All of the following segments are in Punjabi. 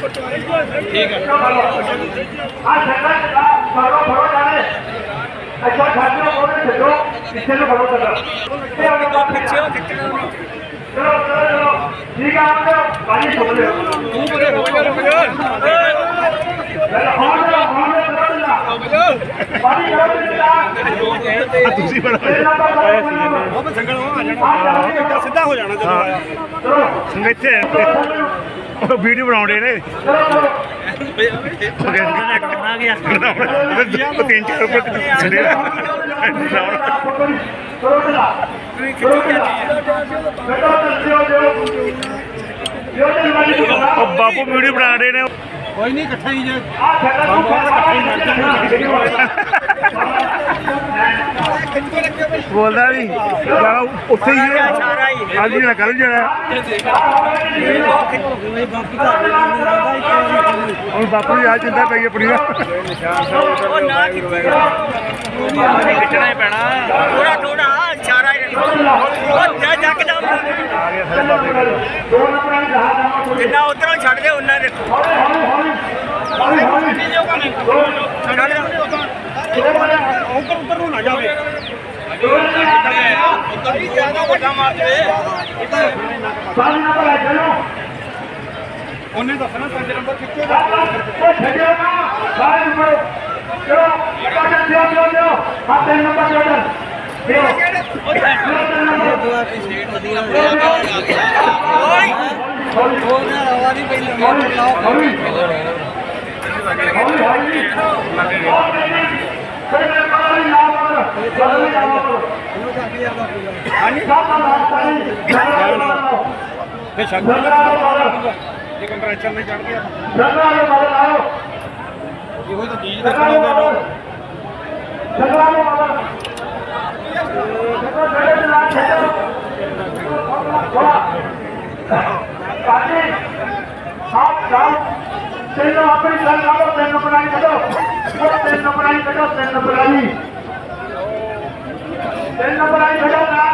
ਠੀਕ ਹੈ ਆ ਛੱਡਾ ਛੱਡਾ ਫੜੋ ਫੜੋ ਜਾਣੇ ਅੱਛਾ ਛੱਡੋ ਉਹਨੇ ਛੱਡੋ ਪਿੱਛੇ ਨੂੰ ਫੜੋ ਛੱਡਾ ਪਿੱਛੇ ਆ ਜਾਓ ਪਿੱਛੇ ਚਲੋ ਚਲੋ ਚਲੋ ਠੀਕ ਆ ਆਉਂਦੇ ਬਾਜੀ ਸੁਣ ਲਿਓ ਤੂੰ ਬਰੇ ਹੋ ਜਾ ਰੁਕ ਜਾ ਲੈ ਹਾਂ ਜਾ ਹਾਂ ਜਾ ਚਲੋ ਚਲਾ ਬਾਜੀ ਕਰੋ ਚਲਾ ਤੁਸੀਂ ਬੜਾ ਉਹ ਉਹ ਸੰਗਲ ਉਹ ਆ ਜਾਣਾ ਸਿੱਧਾ ਹੋ ਜਾਣਾ ਇੱਥੇ ਉਹ ਵੀਡੀਓ ਬਣਾਉਂਦੇ ਨੇ ਕਰਨਾ ਗਿਆ ਤਿੰਨ ਚਾਰ ਰੁਪਏ ਛੱਡੇ ਉਹ ਬਾਪੂ ਵੀਡੀਓ ਬਣਾ ਰਹੇ ਨੇ ਕੋਈ ਨਹੀਂ ਇਕੱਠਾ ਹੀ ਜੇ ਬੋਲਦਾ ਨਹੀਂ ਜਾਣਾ ਉੱਥੇ ਹੀ ਹੈ। ਅੱਜ ਨਾ ਕੱਲ ਜਾਣਾ ਹੁਣ ਬਾਪੂ ਦੀ ਆ ਚਿੰਤਾ ਪਈ ਆਪਣੀ। ਦਾ ਖਿੱਚਣਾ ਹੀ ਪੈਣਾ ਥੋੜਾ ਥੋੜਾ ਇਸ਼ਾਰਾ ਹੀ ਉਹ ਜਾ ਜਾ ਕੇ ਜਾ ਦੋ ਦੀ ਜਿੰਨਾ ਉਧਰੋਂ ਛੱਡ ਦੇ ਉਹਨਾਂ ਦੇ ਹੌਲੀ ਹੌਲੀ ਹੌਲੀ ਹੌਲੀ ਉੱਪਰ ਉੱਪਰ ਨੂੰ ਨਾ ਜਾਵੇ ਉਧਰ ਹੀ ਜ਼ਿਆਦਾ ਵੱਡਾ ਮਾਰ ਦੇ ਸਾਲ ਨੰਬਰ ਹੈ ਚਲੋ ਉਹਨੇ ਦੱਸਣਾ ਪੰਜ ਨੰਬਰ ਕਿੱਥੇ ਉਹ ਛੱਡਿਓ ਨਾ ਸਾਰੇ ਨੰਬਰ ਚਲੋ ਬਾਜਾ ਦਿਓ ਦਿਓ ਦਿਓ ਆ ਤਿੰਨ ਨੰਬਰ ਦਿਓ ਦਿਓ ਤਿੰਨ ਨੰਬਰ ਹੌਲੀ ਹੌਲੀ ਹੌਲੀ ਹੌਲੀ ਹੌਲੀ ਫਿਰ ਮੇਰੇ ਕੋਲ ਨਹੀਂ ਨਾ ਮਗਰ ਚਲੋ ਨਹੀਂ ਨਾ ਮਗਰ ਹਾਂਜੀ ਸਾਹਿਬ ਦਾ ਰਾਸਤਾ ਨਹੀਂ ਤੇ ਸ਼ੱਕ ਜਗਰਾ ਦੇ ਮਗਰ ਜੇ ਕੰਪਰੈਸ਼ਰ ਨਹੀਂ ਚੜ ਗਿਆ ਜਗਰਾ ਦੇ ਮਗਰ ਆਓ ਇਹੋ ਤਾਂ ਚੀਜ਼ ਜਗਰਾ ਦੇ ਮਗਰ ਜਗਰਾ ਦੇ ਮਗਰ ਜਗਰਾ ਦੇ ਨਾਲ ਛੱਡੋ ਕਾਜੀ ਸਾਹ ਜਾਓ ਤੈਨੂੰ ਆਪਣੀ ਗੱਲ ਲਾਓ ਤੈਨੂੰ ਬਣਾਈ ਕੱਢੋ। ਉਹ ਤੈਨੂੰ ਬਣਾਈ ਕੱਢੋ, ਤੈਨੂੰ ਬਣਾਈ। ਤੈਨੂੰ ਬਣਾਈ ਕੱਢੋ ਨਾ।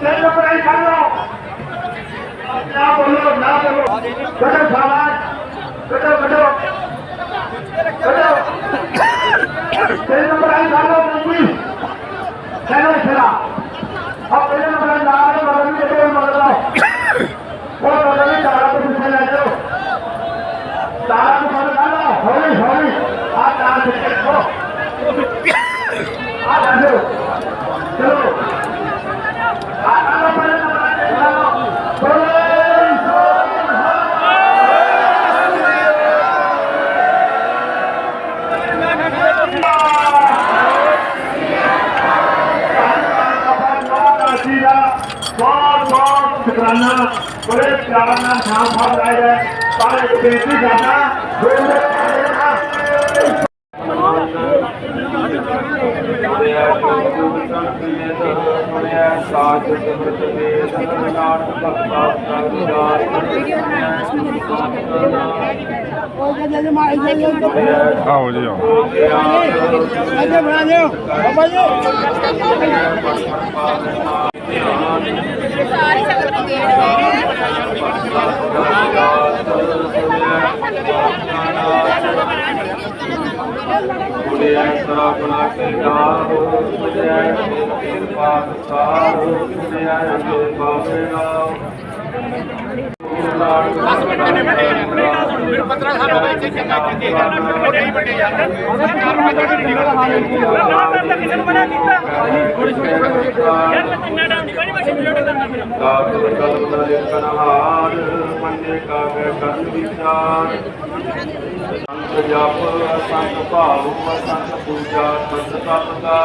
ਤੈਨੂੰ ਬਣਾਈ ਕੱਢੋ ਨਾ ਬੋਲੋ ਨਾ ਬੋਲੋ। ਕੱਢੋ ਸਾਵਾਜ ਕੱਢੋ ਕੱਢੋ। ਕੱਢੋ। ਤੈਨੂੰ ਬਣਾਈ ਕੱਢੋ ਤੁਸੀਂ। ਚਲੋ ਚਲਾ ਪਿਆਰ ਨਾਲ ਸ਼ਾਮ ਸਾਹਿਬ ਲਾਏ ਗਏ ਪਰ ਇੱਕ ਬੇਨਤੀ ਕਰਨਾ ਦੋਸਤੋ ਆਓ ਜੀ ਆਓ। ਸਾਰੀ ਸੰਗਤ ਨੂੰ ਗੇੜ ਮੁੜਿਆ ਸਰਾਪਣਾ ਕੇ ਨਾਮ ਮੁੜਿਆ ਕਿਰਪਾ ਸਾਰ ਮੁੜਿਆ ਅਗੇ ਬਾਬੇ ਨਾਮ। ਪੰਦਰਾਂ ਸਾਲ ਹੋ ਗਏ ਇੱਥੇ ਚੰਗਾ ਚੰਗੇ ਵੱਡੇ ਹੀ ਵੱਡੇ ਜਾਂਦੇ ਕਿਸੇ ਨੂੰ ਮਨਾ ਕੀਤਾ ਯਾਰ ਮੈਂ ਕਿੰਨਾ ਟਾਈਮ ਨਹੀਂ ਬਣੀ ਮੈਂ ਮਿੰਟ ਕਰਨਾ ਮੇਰਾ ਕਾਬਲ ਕਲਮ ਨਰੇ ਕਨਹਾਰ ਮੰਨੇ ਕਾਵੇ ਕਰਨ ਵਿਚਾਰ ਸੰਤ ਜਪ ਸੰਤ ਭਾਵ ਸੰਤ ਪੂਜਾ ਸੰਤ ਤਪ ਦਾ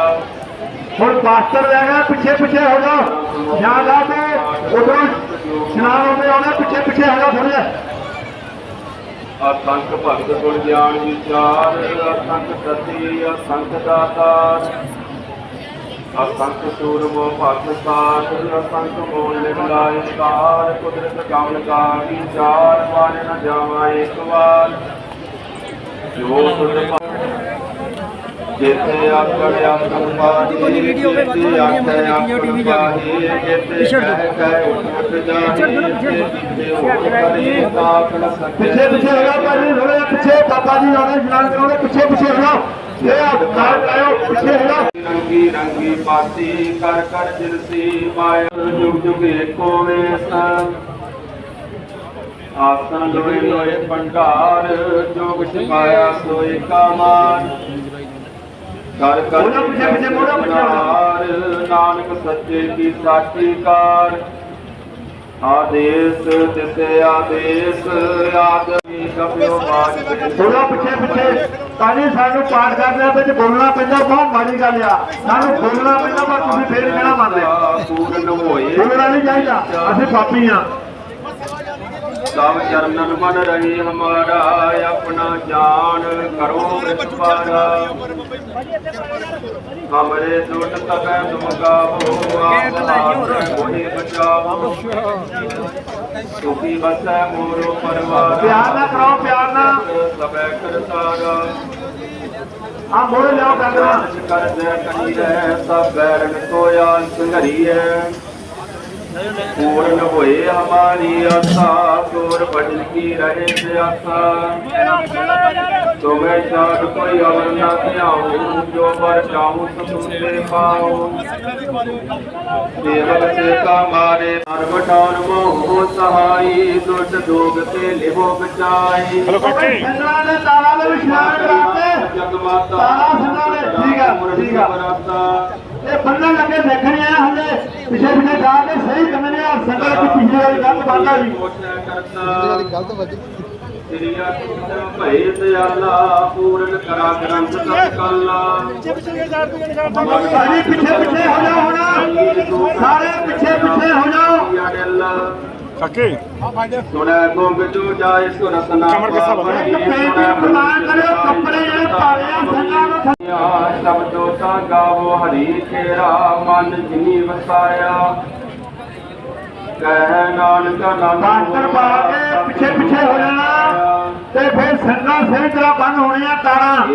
ਹੁਣ ਪਾਸਟਰ ਰਹਿ ਗਿਆ, ਪਿੱਛੇ ਪਿੱਛੇ ਹੋ ਜਾਓ ਯਾਦ ਆ ਕੇ ਉਦੋਂ ਸੁਣਾਉ ਦੇ ਆਉਣਾ ਪਿੱਛੇ ਪਿੱਛੇ ਹੋ ਜਾਓ ਥੋੜੇ ਅਸੰਖ ਭਗਤ ਗੁਣ ਗਿਆਨ ਵਿਚਾਰ ਅਸੰਖ ਸਤੀ ਅਸੰਖ ਦਾਤਾਰ। ਅਸੰਖ ਸੂਰਮੋ ਭਗਤ ਸਾਥ ਅਸੰਖ ਮੋਲ ਨਿਰਲਾਇ ਕਾਰ ਕੁਦਰਤ ਕਮਲ ਕਾ ਵਿਚਾਰ ਵਾਰ ਨ ਜਾਵਾ ਇੱਕ ਵਾਰ। ਜੋ ਤੁਧ ਜਿੱਥੇ ਆਕੜ ਆਕੜ ਪਾਹੀ ਜਿੱਥੇ ਆਕੜ ਆਕੜ ਪਾਹੀ ਜਿੱਥੇ ਕਹਿ ਉੱਠ ਕਰੀ ਤਾਕੜ ਸਕੇ। ਪਿੱਛੇ ਪਿੱਛੇ ਹੋ ਜਾਓ ਭਾਜੀ ਥੋੜਾ ਪਿੱਛੇ ਬਾਬਾ ਜੀ ਆਉਣੇ ਇਸ਼ਨਾਨ ਕਰੋਗੇ ਪਿੱਛੇ ਪਿੱਛੇ ਹੋ ਜਾਓ। ਰੰਗੀ ਰੰਗੀ ਪਾਤੀ ਕਰ ਕਰ ਜਿਰਸੀ ਮਾਇਆ ਜੁਗ ਜੁਗ ਏਕੋ ਵੇਸ ਆਸਨ ਲੋਏ ਲੋਏ ਭੰਡਾਰ ਜੋਗ ਛਪਾਇਆ ਸੋ ਏਕਾ ਮਾਨ ਕਰ ਕਰ ਪਿੱਛੇ, ਪਿੱਛੇ। ਭੰਡਾਰ, ਨਾਨਕ ਸੱਚੇ ਕੀ ਸਾਚੀ ਕਾਰ ਆਦੇਸ ਤਿਸੇ ਆਦੇਸ ਆਦਮੀ ਕਪਿਓ ਬਾਜ ਥੋੜਾ ਪਿੱਛੇ ਪਿੱਛੇ। ਕਾਲੀ ਸਾਨੂੰ ਪਾਠ ਕਰਦੇ ਵਿੱਚ ਬੋਲਣਾ ਪੈਂਦਾ ਬਹੁਤ ਮਾੜੀ ਗੱਲ ਆ। ਸਾਨੂੰ ਬੋਲਣਾ ਪੈਂਦਾ ਪਰ ਤੁਸੀਂ ਫੇਰ ਕਹਿਣਾ ਮੰਨਦੇ। ਪੂਰਨ ਹੋਏ ਬੋਲਣਾ ਨਹੀਂ ਚਾਹੀਦਾ ਅਸੀਂ ਪਾਪੀ ਆ ਸਭ ਚਰਨਨ ਮਨ ਰਹੀ ਹਮਾਰਾ ਆਪਣਾ ਜਾਨ ਕਰੋ ਵਿਸਪਾਰਾ। ਹਮਰੇ ਦੁੱਟ ਤਬੈ ਤੁਮ ਗਾਵੋ ਆਪ ਹੋਏ ਬਚਾਵੋ। ਸੁਖੀ ਬਸੈ ਮੋਰੋ ਪਰਵਾਰ। ਪਿਆਰ ਨਾ ਕਰੋ ਪਿਆਰ ਨਾਲ। ਸਬੈ ਕਰਤਾਰਾ। ਆ ਮੋੜ ਲਿਆਓ ਡੰਗਰਾ ਕਰ ਦੇ ਕਰੀ ਰਹਿ ਸਭ ਬੈਰਨ ਕੋ ਆਨ ਸੰਘਰੀਐ ਪੂਰਨ ਹੋਏ ਹਮਾਰੀ ਆਸਾ ਤੋਰ ਭਜਨ ਕੀ ਰਹੇ ਸਿਆਸਾ ਤੁਮੇ ਸਾਧ ਕੋਈ ਅਵਰ ਨਾ ਧਿਆਉ ਜੋ ਪਰ ਚਾਹੂ ਸੋ ਤੁਮੇ ਪਾਉ। ਸੇਵਕ ਸੇ ਕਾ ਮਾਰੇ ਸਰਬ ਠਾਨ ਮੋਹ ਸਹਾਈ ਦੁੱਟ ਦੋਗ ਤੇ ਲਿਹੋ ਬਚਾਈ। ਹਲੋ ਕਾਕੇ। ਸੰਗਲਾਂ ਦੇ ਇਹ ਬੰਨਣ ਲੱਗੇ ਦੇਖਣੇ ਆ, ਹਲੇ ਪਿੱਛੇ ਪਿੱਛੇ ਜਾ ਕੇ ਸਹੀ ਕਰਨੇ ਆ ਸੰਗਲ ਦੀ ਪਿਛਲੀ ਵਾਲੀ ਗੱਲ ਬੰਦਾ ਜੀ। ਗਲਤ ਵੱਜੀ ਤੇਰੀਆ ਸੁੰਦਰ ਭਏ ਦਿਆਲਾ ਪੂਰਨ ਕਰਾ ਗ੍ਰੰਥ ਤਤ ਕੱਲਾ ਪਿੱਛੇ ਪਿੱਛੇ ਹੋ ਜਾਓ ਹੁਣ। ਸਾਰੇ ਪਿੱਛੇ ਪਿੱਛੇ ਹੋ ਜਾਓ। ਕਾਕੇ ਸੁਣੈ ਗੋਗ ਜੋ ਜਾਏ ਸੁਰਤਨਾ ਕਮਰ ਕਿੱਸਾ ਬੰਨ੍ਹਣਾ? ਇੱਕ ਪੇਟੀ ਪ੍ਰਦਾਨ ਕਰਿਓ ਕੱਪੜੇ ਜਿਹੜੇ ਪਾਲੇ ਆ ਸੰਗਾਂ ਨੂੰ ਥੱਲੇ ਸ਼ਬਦੋ ਤਾਂ ਗਾਵੋ ਹਰੀ ਤੇਰਾ ਮਨ ਜਿਨੀ ਵਸਾਇਆ ਕਹਿ ਨਾਨਕ ਨਾਨਕ ਬਾਸਤਰ ਪਾ ਕੇ ਪਿੱਛੇ ਪਿੱਛੇ ਹੋ ਤੇ ਫਿਰ ਸੰਗਾਂ ਸਹੀ ਤਰ੍ਹਾਂ ਬੰਨ ਹੋਣੀਆਂ ਤਾਰਾਂ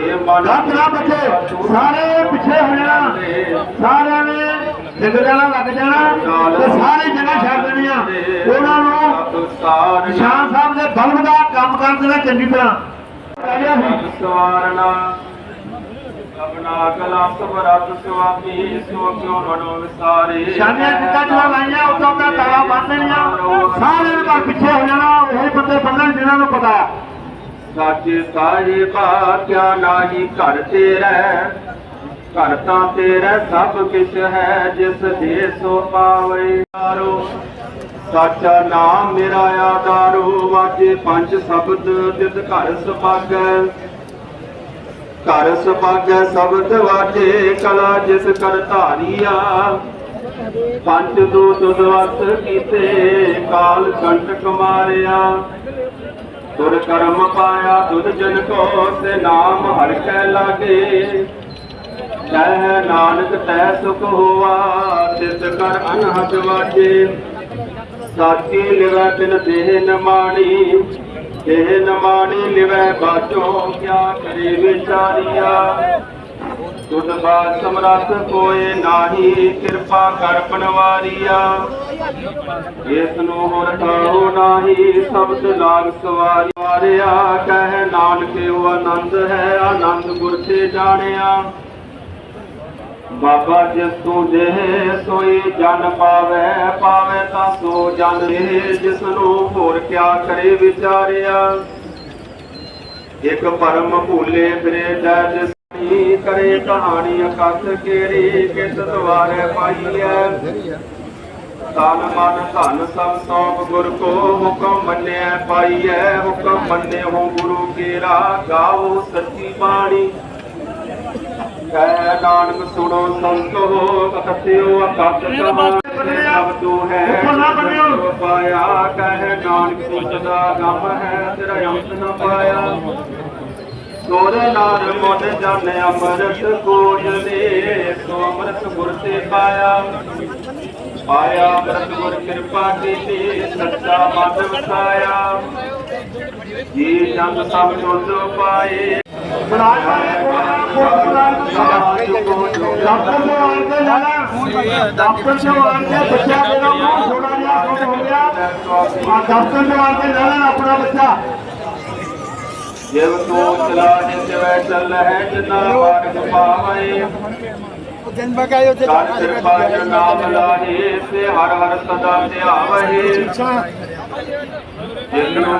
ਲੱਗ ਨਾ ਬੱਚੇ ਸਾਰੇ ਪਿੱਛੇ ਹੋ ਜਾਣਾ ਸਾਰਿਆਂ ਨੇ ਜਾਣਾ ਲੱਗ ਜਾਣਾ ਤੇ ਸਾਰੀ ਜਗ੍ਹਾ ਛੱਡ ਦੇਣੀਆਂ। ਉਹਨਾਂ ਨੂੰ ਸਾਰ ਨਿਸ਼ਾਨ ਸਾਹਿਬ ਦੇ ਬਲਬ ਦਾ ਕੰਮ ਕਰ ਦੇਣਾ ਚੰਗੀ ਤਰ੍ਹਾਂ ਕਹਿ ਰਿਹਾ ਸੀ। ਸਵਾਰਣਾ ਆਪਣਾ ਕਲਾ ਸਵਰਤ ਸੁਆਮੀ ਸੋ ਕਿਉ ਰਣੋ ਵਿਸਾਰੇ ਸ਼ਾਦੀਆਂ ਕਿੱਦਾਂ ਜਿਹੜਾ ਲਾਈਆਂ ਉਦੋਂ ਦਾ ਤਾਲਾ ਬੰਨ ਦੇਣੀਆਂ। ਸਾਰਿਆਂ ਨੇ ਪਰ ਪਿੱਛੇ ਹੋ ਜਾਣਾ ਉਹ ਬੰਦੇ ਬੰਨਣ ਜਿਨ੍ਹਾਂ ਨੂੰ ਪਤਾ ਸਾਚੇ ਸਾਹਿਬਾ ਕਿਆ ਨਾਹੀ ਘਰ ਤੇਰਾ ਘਰ ਤਾਂ ਤੇਰਾ ਸਭ ਕਿਛ ਹੈ, ਜਿਸ ਦੇ ਸੋ ਪਾਵੇ ਯਾਰੋ ਸਾਚਾ ਨਾਮ ਮੇਰਾ ਆਦਾਰੋ ਵਾਜੇ ਪੰਜ ਸ਼ਬਦ ਤਿਤ ਘਰ ਸੁਭਾਗੈ। ਘਰ ਸੁਭਾਗੈ ਸ਼ਬਦ ਵਾਜੇ ਕਲਾ, ਜਿਸ ਕਰ ਧਾਰੀਆ। ਪੰਜ ਦੂਤ ਦਵਸ ਕੀਤੇ, ਕਾਲ ਕੰਟਕ ਮਾਰਿਆ। ਤੁਰ ਕਰਮ ਪਾਇਆ ਤੁਧ ਜਨ ਕੋ, ਤੇ ਨਾਮ ਹਰ ਕੈ ਲਾਗੇ। ਕਹਿ ਨਾਨਕ ਤੈ ਸੁਖ ਹੋਆ, ਤਿਸ ਕਰ ਅਨਹਦ ਵਾਜੇ। ਸਾਚੀ ਲਿਵੈ ਬਿਨ ਦੇਹ ਨ ਦੇਹ ਨ ਲਿਵੈ ਬਾਚੋ, ਕਿਆ ਕਰੇ ਵਿਚਾਰੀਆ। ਤੁਧ ਬਾਤ ਸਮਰੱਥ ਕੋਏ ਨਾਹੀ, ਕਿਰਪਾ ਕਰ ਪਨਵਾਰੀਆ। ਇਸ ਨੂੰ ਹੋਰ ਠਾਉ ਨਾਹੀ, ਸ਼ਬਦ ਲਾਗ ਸਵਾਰੀ ਵਾਰਿਆ। ਕਹਿ ਨਾਨਕ, ਉਹ ਆਨੰਦ ਹੈ, ਆਨੰਦ ਗੁਰ ਤੇ ਜਾਣਿਆ। ਬਾਬਾ ਜਿਸ ਤੂੰ ਦੇਹ ਸੋਈ ਜਨ ਪਾਵੇ ਪਾਵੇ ਤਾਂ ਸੋ ਜਨ ਦੇਹ ਜਿਸ ਨੂੰ ਹੋਰ ਕਿਆ ਕਰੇ ਵਿਚਾਰਿਆ। ਇੱਕ ਪਰਮ ਭੂਲੇ ਫਿਰੇ ਜੈ ਜਿਸ ਕਰੇ ਕਹਾਣੀ ਅਕਥ ਕੇਰੀ, ਕਿਸ ਦਵਾਰੇ ਪਾਈਐ। ਤਨ ਮਨ ਧਨ ਸਭ ਸੌਂਪ ਗੁਰ ਕੋ ਹੁਕਮ ਮੰਨਿਆ ਪਾਈਐ, ਹੁਕਮ ਮੰਨੇ ਹੋ ਗੁਰੂ ਕੇਰਾ, ਗਾਓ ਸੱਚੀ ਬਾਣੀ। ਕਹਿ ਨਾਨਕ ਸੁਣੋ ਸੰਤੋ ਸਭ ਤੂੰ ਹੈ। ਜੋ ਪਾਇਆ ਕਹਿ ਨਾਨਕ ਗਮ ਹੈ ਤੇਰਾ ਅੰਤ ਨ ਪਾਇਆ। ਸੋਰੇ ਨਾਰ ਮਨ ਜਨ ਅੰਮ੍ਰਿਤ ਕੋਜਲੇ ਸੋ ਅੰਮ੍ਰਿਤ ਗੁਰ ਤੇ ਪਾਇਆ। ਪਾਇਆ ਅੰਮ੍ਰਿਤ ਗੁਰ ਕਿਰਪਾ ਕੀਤੀ ਸੱਚਾ ਮਨ ਵਸਾਇਆ। ਜੀ ਜਨ ਸਭ ਸੁਧ ਪਾਏ। ਕੋਲ ਬਲਾਜ ਡਾਕਟਰ ਨੂੰ ਆਣ ਕੇ ਲੈਣਾ ਡਾਕਟਰ ਨੂੰ ਆਣ ਕੇ ਬੱਚਾ ਦੇ ਦੋ ਥੋੜਾ ਜਿਹਾ ਕੁਝ ਹੋ ਗਿਆ ਆ ਡਾਕਟਰ ਨੂੰ ਆਣ ਕੇ ਲੈਣਾ ਆਪਣਾ ਬੱਚਾ ਜਿਵ ਤੂੰ ਚਲਾ ਜਿਤ ਵੈ ਚੱਲ ਹੈ ਜਿਨਾ ਮਾਰਗ ਪਾਵੈ ਜਨ ਬਗਾਇ ਉੱਥੇ ਕਰ ਕਿਰਪਾ ਜਨ ਨਾਮ ਲਾਹੇ ਸੇ ਹਰ ਹਰ ਸਦਾ ਧਿਆਵਹਿ ਜਿਨ ਨੂੰ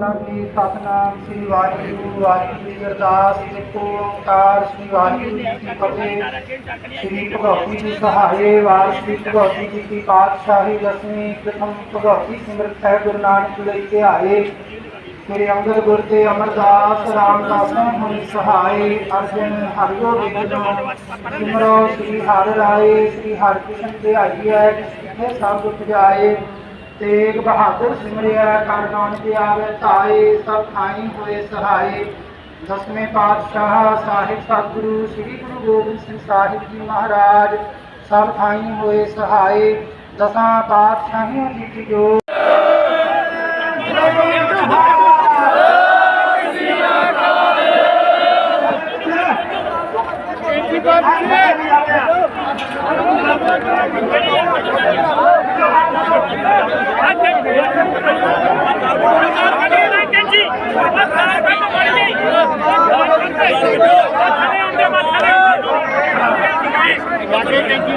ਬੋਲਣਾ ਕੀ, ਸਤਨਾਮ ਸ੍ਰੀ ਵਾਹਿਗੁਰੂ ਵਾਹਿਗੁਰੂ ਜੀ ਅਰਦਾਸ ਇੱਕੋ ਓੰਕਾਰ ਸ੍ਰੀ ਵਾਹਿਗੁਰੂ ਜੀ ਕੀ ਫਤਿਹ। ਸ੍ਰੀ ਭਗਵਤੀ ਜੀ ਸਹਾਏ ਵਾਰ ਸ੍ਰੀ ਭਗਵਤੀ ਜੀ ਕੀ ਪਾਤਸ਼ਾਹੀ ਦਸਵੀਂ, ਪ੍ਰਥਮ ਭਗਵਤੀ ਸਿਮਰਤ ਹੈ ਗੁਰੂ ਨਾਨਕ ਲਈ ਕੇ ਆਏ। ਸ੍ਰੀ ਅੰਗਦ ਗੁਰ ਤੇ ਅਮਰਦਾਸ ਰਾਮਦਾਸ ਹੋਈ ਸਹਾਈ ਅਰਜਨ ਹਰਿਓ ਵਿਗਨੋ ਸਿਮਰੋ ਸ੍ਰੀ ਹਰਿ ਰਾਏ, ਸ੍ਰੀ ਹਰਿ ਕ੍ਰਿਸ਼ਨ ਤੇ ਆਈ ਹੈ ਸਭ ਦੁਖ ਜਾਏ। ਤੇਗ ਬਹਾਦਰ ਸਿਮਰਿਆ ਕਰ ਗਾਉਣ ਤੇ ਆਵੇ ਧਾਏ ਸਭ ਥਾਈ ਹੋਏ ਸਹਾਏ। ਦਸਵੇਂ ਪਾਤਸ਼ਾਹ ਸਾਹਿਬ ਸਤਿਗੁਰੂ, ਸ੍ਰੀ ਗੁਰੂ ਗੋਬਿੰਦ ਸਿੰਘ ਸਾਹਿਬ ਜੀ ਮਹਾਰਾਜ, ਸਭ ਥਾਈ ਹੋਏ ਸਹਾਏ। ਦਸਾਂ ਪਾਤਸ਼ਾਹੀਆਂ ਜੀ ਕੀ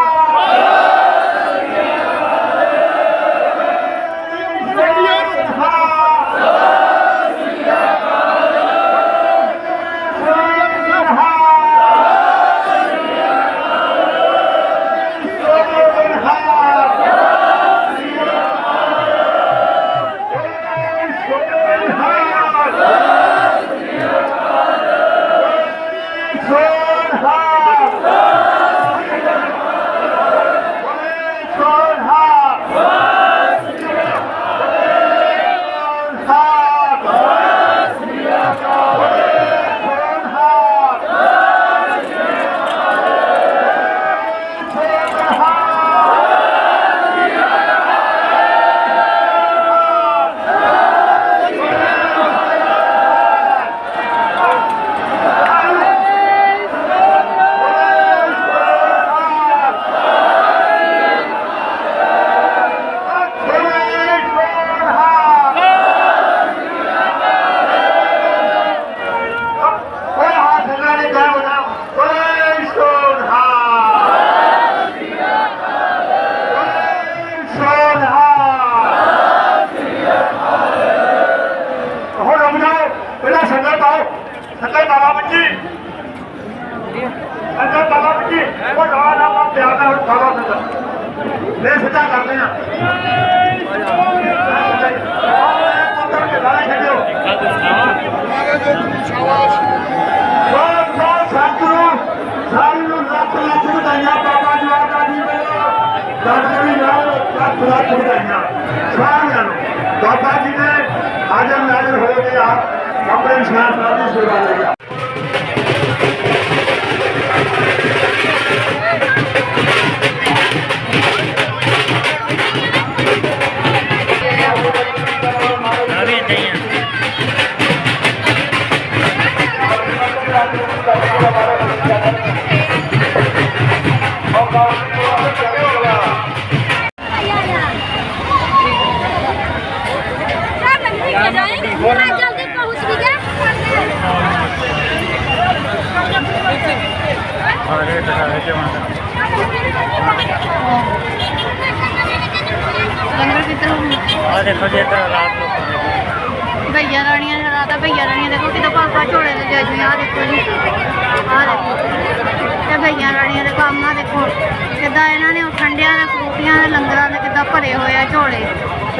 ਨੂੰ ਬਾਬਾ ਜੀ ਨੇ ਹਾਜ਼ਰ ਨਾਜ਼ਰ ਹੋ ਕੇ ਆਪ ਆਪਣੇ ਨਿਸ਼ਾਨ ਸਾਹਿਬ ਦੀ ਸੇਵਾ ਲਈ ਜਾਜੂ ਦੇਖੋ ਜੀ ਆ ਰਾਣੀਆਂ ਦੇ ਕੰਮ ਆ ਦੇਖੋ ਕਿੱਦਾਂ ਇਹਨਾਂ ਨੇ ਉਹ ਠੰਡਿਆਂ ਦੇ, ਫਰੂਟੀਆਂ ਦੇ, ਲੰਗਰਾਂ ਦੇ ਕਿੱਦਾਂ ਭਰੇ ਹੋਏ ਆ ਝੋਲੇ।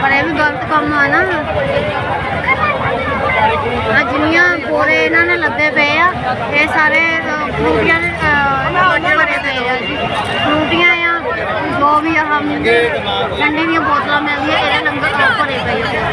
ਪਰ ਇਹ ਵੀ ਗਲਤ ਕੰਮ ਆ ਨਾ। ਆ ਜਿੰਨੀਆਂ ਬੋਰੇ ਇਹਨਾਂ ਨੇ ਲੱਦੇ ਪਏ ਆ, ਇਹ ਸਾਰੇ ਫਰੂਟੀਆਂ ਦੇ ਭਰੇ ਪਏ ਆ। ਜੀ ਫਰੂਟੀਆਂ ਆ, ਜੋ ਵੀ ਆਹ ਠੰਡੇ ਦੀਆਂ ਬੋਤਲਾਂ ਮਿਲਦੀਆਂ, ਇਹਦੇ ਲੰਗਰ ਭਰੇ ਪਏ ਆ।